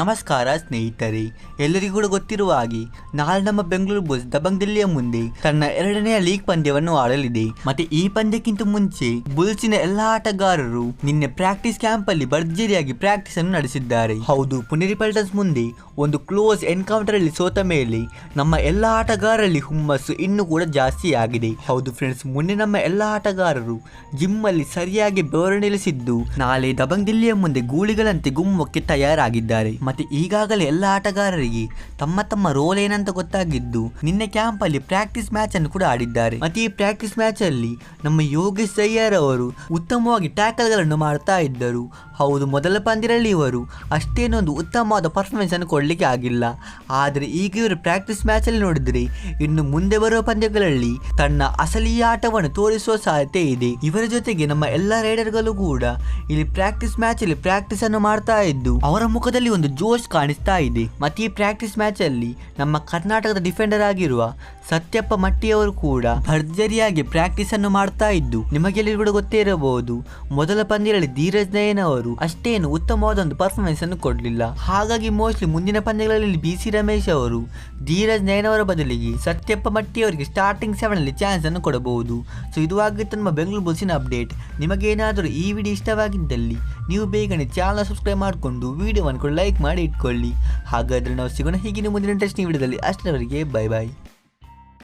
ನಮಸ್ಕಾರ ಸ್ನೇಹಿತರೆ, ಎಲ್ಲರಿಗೂ ಕೂಡ ಗೊತ್ತಿರುವ ಹಾಗೆ ನಾಳೆ ನಮ್ಮ ಬೆಂಗಳೂರು ಬುಲ್ಸ್ ದಬಂಗ್ ದಿಲ್ಲಿಯ ಮುಂದೆ ತನ್ನ ಎರಡನೆಯ ಲೀಗ್ ಪಂದ್ಯವನ್ನು ಆಡಲಿದೆ. ಮತ್ತೆ ಈ ಪಂದ್ಯಕ್ಕಿಂತ ಮುಂಚೆ ಬುಲ್ಸಿನ ಎಲ್ಲಾ ಆಟಗಾರರು ನಿನ್ನೆ ಪ್ರಾಕ್ಟೀಸ್ ಕ್ಯಾಂಪ್ ಅಲ್ಲಿ ಭರ್ಜರಿಯಾಗಿ ಪ್ರಾಕ್ಟೀಸ್ ಅನ್ನು ನಡೆಸಿದ್ದಾರೆ. ಹೌದು ಪುನೇರಿ ಪಲ್ಟನ್ಸ್ ಮುಂದೆ ಒಂದು ಕ್ಲೋಸ್ ಎನ್ಕೌಂಟರ್ ಅಲ್ಲಿ ಸೋತ ಮೇಲೆ ನಮ್ಮ ಎಲ್ಲಾ ಆಟಗಾರರಲ್ಲಿ ಹುಮ್ಮಸ್ಸು ಇನ್ನೂ ಕೂಡ ಜಾಸ್ತಿ ಆಗಿದೆ. ಹೌದು ಫ್ರೆಂಡ್ಸ್ ಮೊನ್ನೆ ನಮ್ಮ ಎಲ್ಲಾ ಆಟಗಾರರು ಜಿಮ್ ಅಲ್ಲಿ ಸರಿಯಾಗಿ ಬೆವರಣಿಲಿಸಿದ್ದು ನಾಳೆ ದಬಂಗ್ ದಿಲ್ಲಿಯ ಮುಂದೆ ಗೂಳಿಗಳಂತೆ ಗುಮ್ಮಕ್ಕೆ ತಯಾರಾಗಿದ್ದಾರೆ. ಮತ್ತೆ ಈಗಾಗಲೇ ಎಲ್ಲ ಆಟಗಾರರಿಗೆ ತಮ್ಮ ತಮ್ಮ ರೋಲ್ ಏನಂತ ಗೊತ್ತಾಗಿದ್ದು, ನಿನ್ನೆ ಕ್ಯಾಂಪ್ ಅಲ್ಲಿ ಪ್ರಾಕ್ಟೀಸ್ ಮ್ಯಾಚ್ ಅನ್ನು ಕೂಡ ಆಡಿದ್ದಾರೆ. ಮತ್ತೆ ಈ ಪ್ರಾಕ್ಟೀಸ್ ಮ್ಯಾಚ್ ಅಲ್ಲಿ ನಮ್ಮ ಯೋಗೇಶ್ ಸಯ್ಯರ್ ಅವರು ಉತ್ತಮವಾಗಿ ಟ್ಯಾಕಲ್ಗಳನ್ನು ಮಾಡ್ತಾ ಇದ್ದರು. ಹೌದು, ಮೊದಲ ಪಂದ್ಯದಲ್ಲಿ ಇವರು ಅಷ್ಟೇನೊಂದು ಉತ್ತಮವಾದ ಪರ್ಫಾರ್ಮೆನ್ಸ್ ಅನ್ನು ಕೊಡಲಿಕ್ಕೆ ಆಗಿಲ್ಲ. ಆದರೆ ಈಗ ಇವರು ಪ್ರಾಕ್ಟೀಸ್ ಮ್ಯಾಚ್ ಅಲ್ಲಿ ನೋಡಿದ್ರೆ ಇನ್ನು ಮುಂದೆ ಬರುವ ಪಂದ್ಯಗಳಲ್ಲಿ ತನ್ನ ಅಸಲಿ ಆಟವನ್ನು ತೋರಿಸುವ ಸಾಧ್ಯತೆ ಇದೆ. ಇವರ ಜೊತೆಗೆ ನಮ್ಮ ಎಲ್ಲ ರೈಡರ್ಗಳು ಕೂಡ ಇಲ್ಲಿ ಪ್ರಾಕ್ಟೀಸ್ ಮ್ಯಾಚ್ ಅಲ್ಲಿ ಪ್ರಾಕ್ಟೀಸ್ ಅನ್ನು ಮಾಡ್ತಾ ಇದ್ದು, ಅವರ ಮುಖದಲ್ಲಿ ಒಂದು ಜೋಶ್ ಕಾಣಿಸ್ತಾ ಇದೆ. ಮತ್ತೆ ಈ ಪ್ರಾಕ್ಟೀಸ್ ಮ್ಯಾಚ್ ಅಲ್ಲಿ ನಮ್ಮ ಕರ್ನಾಟಕದ ಡಿಫೆಂಡರ್ ಆಗಿರುವ ಸತ್ಯಪ್ಪ ಮಟ್ಟಿಯವರು ಕೂಡ ಭರ್ಜರಿಯಾಗಿ ಪ್ರಾಕ್ಟೀಸ್ ಅನ್ನು ಮಾಡ್ತಾ ಇದ್ದು ನಿಮಗೆಲ್ಲರಿಗೂ ಕೂಡ ಗೊತ್ತೇ ಇರಬಹುದು, ಮೊದಲ ಪಂದ್ಯದಲ್ಲಿ ಧೀರಜ್ ನಯನ್ ಅವರು ಅಷ್ಟೇನು ಉತ್ತಮವಾದ ಒಂದು ಪರ್ಫಾರ್ಮೆನ್ಸ್ ಅನ್ನು ಕೊಡಲಿಲ್ಲ. ಹಾಗಾಗಿ ಮೋಸ್ಟ್ಲಿ ಮುಂದಿನ ಪಂದ್ಯಗಳಲ್ಲಿ ಬಿ ಸಿ ರಮೇಶ್ ಅವರು, ಧೀರಜ್ ನಯನ್ ಅವರ ಬದಲಿಗೆ ಸತ್ಯಪ್ಪ ಮಟ್ಟಿ ಅವರಿಗೆ ಸ್ಟಾರ್ಟಿಂಗ್ ಸೆವೆನ್ ಅಲ್ಲಿ ಚಾನ್ಸ್ ಅನ್ನು ಕೊಡಬಹುದು. ಸೊ ಇದು ಆಗಿತ್ತು ನಮ್ಮ ಬೆಂಗಳೂರು ಬುಲ್ಸಿನ ಅಪ್ಡೇಟ್ ನಿಮಗೇನಾದರೂ ಈ ವಿಡಿಯೋ ಇಷ್ಟವಾಗಿದ್ದಲ್ಲಿ, ನೀವು ಬೇಗನೆ ಚಾನಲ್ ಸಬ್ಸ್ಕ್ರೈಬ್ ಮಾಡಿಕೊಂಡು ವಿಡಿಯೋವನ್ನು ಕೂಡ ಲೈಕ್ ಮಾಡಿ ಇಟ್ಕೊಳ್ಳಿ. ಹಾಗಾದರೆ ನಾವು ಸಿಗೋಣ ಹೀಗಿನ ಮುಂದಿನ ಟೆಸ್ಟ್ ವಿಡಿಯೋದಲ್ಲಿ. ಅಷ್ಟರವರೆಗೆ ಬೈ ಬಾಯ್